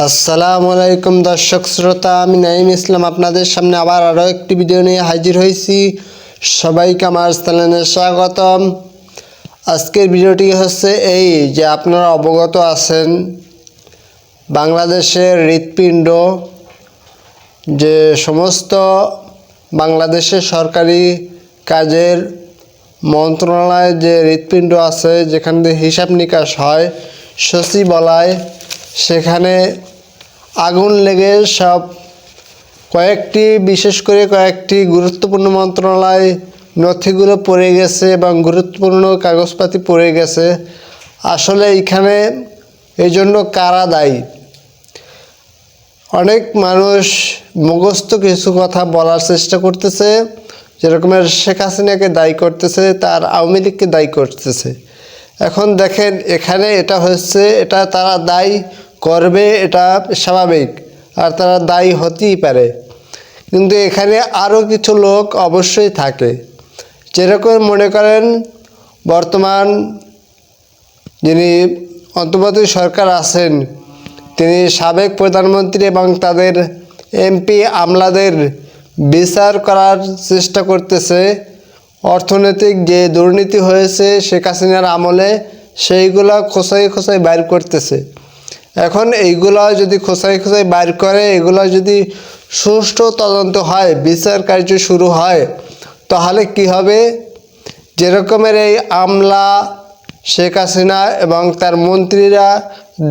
আসসালামু আলাইকুম দর্শক শ্রোতা, আমি নাইম ইসলাম আপনাদের সামনে আবার আরও একটি ভিডিও নিয়ে হাজির হয়েছি। সবাইকে আমার চ্যানেলে স্বাগতম। আজকের ভিডিওটি হচ্ছে এই যে আপনারা অবগত আছেন, বাংলাদেশের হৃৎপিণ্ড, যে সমস্ত বাংলাদেশের সরকারি কাজের মন্ত্রণালয়ে যে হৃৎপিণ্ড আছে, যেখান থেকে হিসাব নিকাশ হয়, সচিবালয় সেখানে আগুন লেগে সব কয়েকটি, বিশেষ করে কয়েকটি গুরুত্বপূর্ণ মন্ত্রণালয় নথিগুলো পড়ে গেছে এবং গুরুত্বপূর্ণ কাগজপাতি পড়ে গেছে। আসলে এখানে এই জন্য কারা দায়ী? অনেক মানুষ মুখস্থ কিছু কথা বলার চেষ্টা করতেছে, যেরকমের শেখ হাসিনাকে দায়ী করতেছে, তার আওয়ামী লীগকে দায়ী করতেছে। এখন দেখেন এখানে এটা হচ্ছে, এটা তারা দায়ী করবে, এটা স্বাভাবিক। আর তারা দায়ী হতেই পারে। কিন্তু এখানে আরও কিছু লোক অবশ্যই থাকে। যেরকম মনে করেন, বর্তমান যিনি অন্তর্বর্তী সরকার আছেন, তিনি সাবেক প্রধানমন্ত্রী এবং তাদের এমপি আমলাদের বিচার করার চেষ্টা করতেছে। অর্থনৈতিক যে দুর্নীতি হয়েছে শেখ হাসিনার আমলে, সেইগুলো খোসাই খোসাই বাইর করতেছে। এখন এইগুলো যদি খোসাই খোসাই বাইর করে এগুলো যদি সুষ্ঠু তদন্ত হয়, বিচার কার্য শুরু হয়, তাহলে কি হবে? যেরকমের এই আমলা শেখ হাসিনা এবং তার মন্ত্রীরা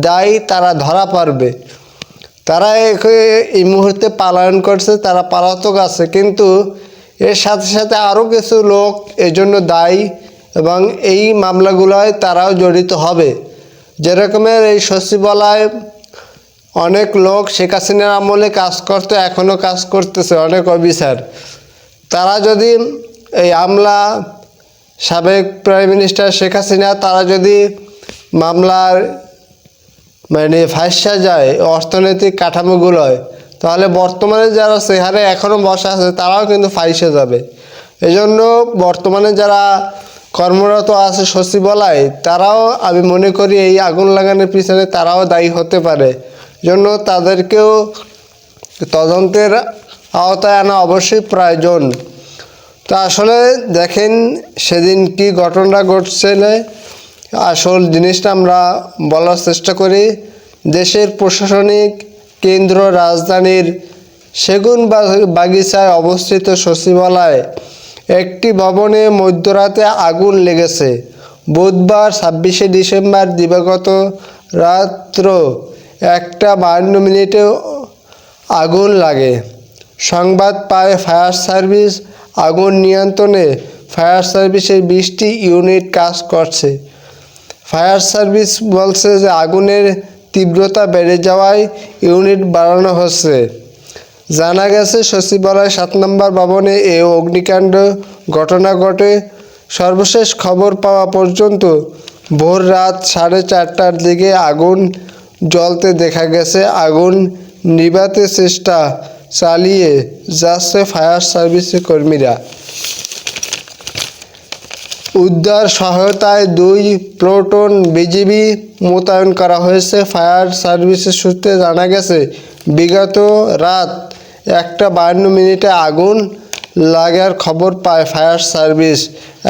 দায়ী, তারা ধরা পারবে তারা এই মুহূর্তে পালায়ন করছে, তারা পালাতক আছে, কিন্তু এর সাথে সাথে আরও কিছু লোক এই জন্য দায়ী এবং এই মামলাগুলোয় তারাও জড়িত হবে। যেরকমের এই সচিবালয় অনেক লোক শেখ হাসিনার আমলে কাজ করতে এখনও কাজ করতেছে অনেক অফিসার। তারা যদি এই আমলা সাবেক প্রাইম মিনিস্টার শেখ হাসিনা, তারা যদি মামলার মানে ফাঁসা যায় অর্থনৈতিক কাঠামোগুলোয় তাহলে বর্তমানে যারা সেহারে এখনও বসা আছে, তারাও কিন্তু ফাইসে যাবে। এজন্য বর্তমানে যারা কর্মরত আছে সচিবালয়, তারাও আমি মনে করি এই আগুন লাগানোর পিছনে তারাও দায়ী হতে পারে। জন্য তাদেরকেও তদন্তের আওতায় আনা অবশ্যই প্রয়োজন। তো আসলে দেখেন সেদিন কি ঘটনা ঘটছিল। আসল জিনিসটা আমরা বলার চেষ্টা করি, দেশের প্রশাসনিক কেন্দ্র রাজধানীর সেগুন বাগিচায় অবস্থিত সচিবালয় একটি ভবনে মধ্যরাতে আগুন লেগেছে। বুধবার ছাব্বিশে ডিসেম্বর দিবাগত রাত্র একটা বাহান্ন মিনিটে আগুন লাগে। সংবাদ পায় ফায়ার সার্ভিস, আগুন নিয়ন্ত্রণে ফায়ার সার্ভিসের বিশটি ইউনিট কাজ করছে। ফায়ার সার্ভিস বলছে যে আগুনের তীব্রতা বেড়ে যাওয়ায় ইউনিট বাড়ানো হচ্ছে। জানা গেছে, সচিবালয় সাত নম্বর ভবনে এ অগ্নিকাণ্ড ঘটনা ঘটে। সর্বশেষ খবর পাওয়া পর্যন্ত ভোর রাত সাড়ে চারটার দিকে আগুন জ্বলতে দেখা গেছে। আগুন নিভাতে চেষ্টা চালিয়ে যাচ্ছে ফায়ার সার্ভিসের কর্মীরা। উদ্ধার সহায়তায় দুই প্লোটন বিজিবি মোতায়েন করা হয়েছে। ফায়ার সার্ভিসের সূত্রে জানা গেছে, বিগত রাত একটা বান্ন মিনিটে আগুন লাগার খবর পায় ফায়ার সার্ভিস।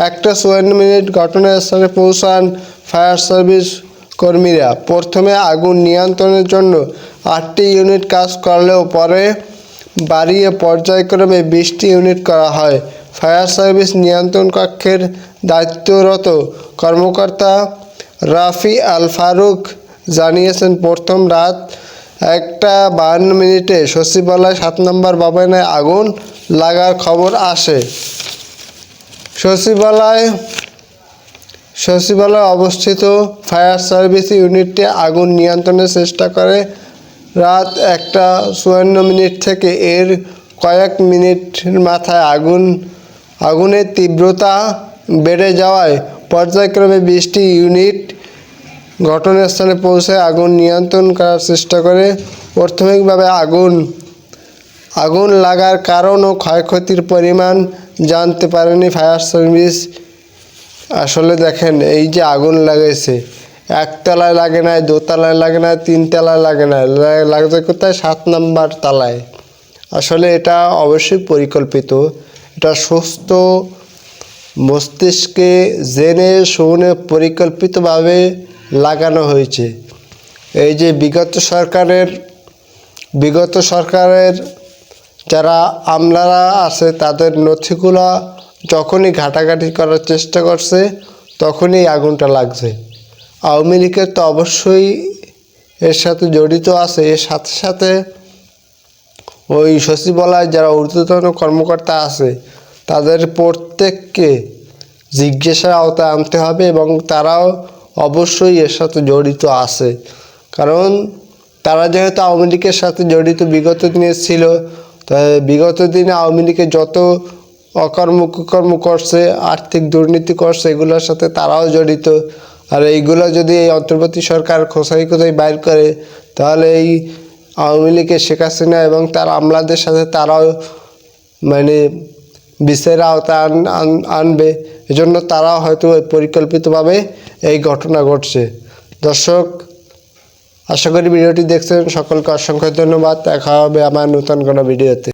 একটা চুয়ান্ন মিনিট ঘটনাস্থলে পৌঁছান ফায়ার সার্ভিস কর্মীরা। প্রথমে আগুন নিয়ন্ত্রণের জন্য আটটি ইউনিট কাজ করলেও পরে বাড়িয়ে পর্যায়ক্রমে বিশটি ইউনিট করা হয়। ফায়ার সার্ভিস নিয়ন্ত্রণ কক্ষের দায়িত্বরত কর্মকর্তা রাফি আল ফারুক জানিয়েছেন, প্রথম রাত একটা বাহান্ন মিনিটে সচিবালয় সাত নম্বর ভবনে আগুন লাগার খবর আসে। সচিবালয়, সচিবালয়ে অবস্থিত ফায়ার সার্ভিস ইউনিটটি আগুন নিয়ন্ত্রণের চেষ্টা করে রাত একটা চুয়ান্ন মিনিট থেকে এর কয়েক মিনিট মাথায় আগুন আগুনের তীব্রতা বেড়ে যাওয়ায় পর্যায়ক্রমে বিশটি ইউনিট ঘটনাস্থলে পৌঁছে আগুন নিয়ন্ত্রণ করার চেষ্টা করে। প্রাথমিকভাবে আগুন আগুন লাগার কারণ ও ক্ষয়ক্ষতির পরিমাণ জানতে পারেনি ফায়ার সার্ভিস। আসলে দেখেন, এই যে আগুন লাগাইছে, একতলায় লাগে না দোতলায় লাগে না তিনতলায় লাগে না লাগছে কোথায়? সাত নাম্বার তলায়। আসলে এটা অবশ্যই পরিকল্পিত। এটা সুস্থ মস্তিষ্কে জেনে শুনে পরিকল্পিতভাবে লাগানো হয়েছে। এই যে বিগত সরকারের বিগত সরকারের যারা আমলারা আছে, তাদের নথিগুলো যখনই ঘাটাঘাটি করার চেষ্টা করছে, তখনই আগুনটা লাগছে। আওয়ামী লীগের তো অবশ্যই এর সাথে জড়িত আছে, এর সাথে সাথে ওই সচিবালয় যারা ঊর্ধ্বতন কর্মকর্তা আছে, তাদের প্রত্যেককে জিজ্ঞাসার আওতায় আনতে হবে এবং তারাও অবশ্যই এর সাথে জড়িত আছে। কারণ তারা যেহেতু আওয়ামী লীগের সাথে জড়িত, বিগত দিনে ছিল, তাই বিগত দিনে আওয়ামী লীগের যত অকর্ম কুকর্ম করছে, আর্থিক দুর্নীতি করছে, এগুলোর সাথে তারাও জড়িত। আর এইগুলো যদি এই অন্তর্বর্তী সরকার খোসাই খোসাই বাইর করে, তাহলে এই আওয়ামী লীগের শেখ হাসিনা এবং তার আমলাদের সাথে তারাও মানে বিচারের আন- আনবে। এজন্য তারাও হয়তো পরিকল্পিতভাবে এই ঘটনা ঘটছে। দর্শক, আশা করি ভিডিওটি দেখছেন। সকলকে অসংখ্য ধন্যবাদ। দেখা হবে আমার নতুন কোনো ভিডিওতে।